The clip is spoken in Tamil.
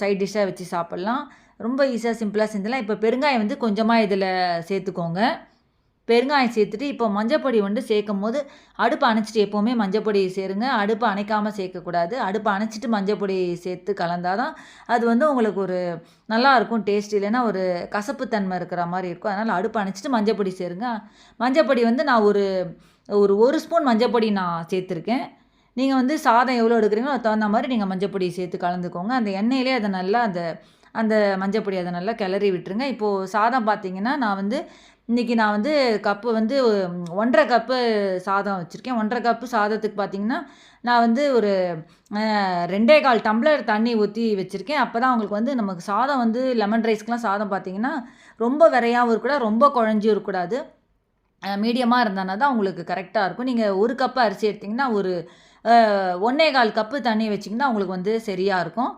சைட் டிஷ்ஷாக வச்சு சாப்பிட்லாம். ரொம்ப ஈஸியாக சிம்பிளாக செஞ்சிடலாம். இப்போ பெருங்காயம் வந்து கொஞ்சமாக இதில் சேர்த்துக்கோங்க. பெருங்காயம் சேர்த்துட்டு இப்போ மஞ்சப்பொடி வந்து சேர்க்கும் போது அடுப்பை அணைச்சிட்டு எப்போவுமே மஞ்சப்பொடி சேருங்க. அடுப்பு அணைக்காமல் சேர்க்கக்கூடாது. அடுப்பை அணைச்சிட்டு மஞ்சப்பொடி சேர்த்து கலந்தால் தான் அது வந்து உங்களுக்கு ஒரு நல்லா இருக்கும் டேஸ்ட் இல்லைன்னா ஒரு கசப்புத்தன்மை இருக்கிற மாதிரி இருக்கும். அதனால் அடுப்பை அணைச்சிட்டு மஞ்சப்பொடி சேருங்க. மஞ்சப்பொடி வந்து நான் ஒரு ஒரு ஒரு ஸ்பூன் மஞ்சப்பொடி நான் சேர்த்துருக்கேன். நீங்கள் வந்து சாதம் எவ்வளோ எடுக்கிறீங்களோ அதுக்கு தகுந்த மாதிரி நீங்கள் மஞ்சப்பொடி சேர்த்து கலந்துக்கோங்க. அந்த எண்ணெயிலே அதை நல்லா அந்த அந்த மஞ்சப்பொடி அதை நல்லா கிளறி விட்டுருங்க. இப்போது சாதம் பார்த்தீங்கன்னா நான் வந்து இன்றைக்கி நான் வந்து கப்பு வந்து ஒன்றரை கப்பு சாதம் வச்சுருக்கேன். ஒன்றரை கப்பு சாதத்துக்கு பார்த்தீங்கன்னா நான் வந்து ஒரு ரெண்டே கால் டம்ளர் தண்ணி ஊற்றி வச்சுருக்கேன். அப்போ தான் அவங்களுக்கு வந்து நமக்கு சாதம் வந்து லெமன் ரைஸ்க்கெலாம் சாதம் பார்த்தீங்கன்னா ரொம்ப விரையாகவும் இருக்கக்கூடாது ரொம்ப குழஞ்சியும் இருக்கக்கூடாது. மீடியமாக இருந்தனா தான் உங்களுக்கு கரெக்டாக இருக்கும். நீங்கள் ஒரு கப்பு அரிசி எடுத்திங்கன்னா ஒரு ஒன்றே கால் கப்பு தண்ணி வச்சிங்கன்னா உங்களுக்கு வந்து சரியாக இருக்கும்.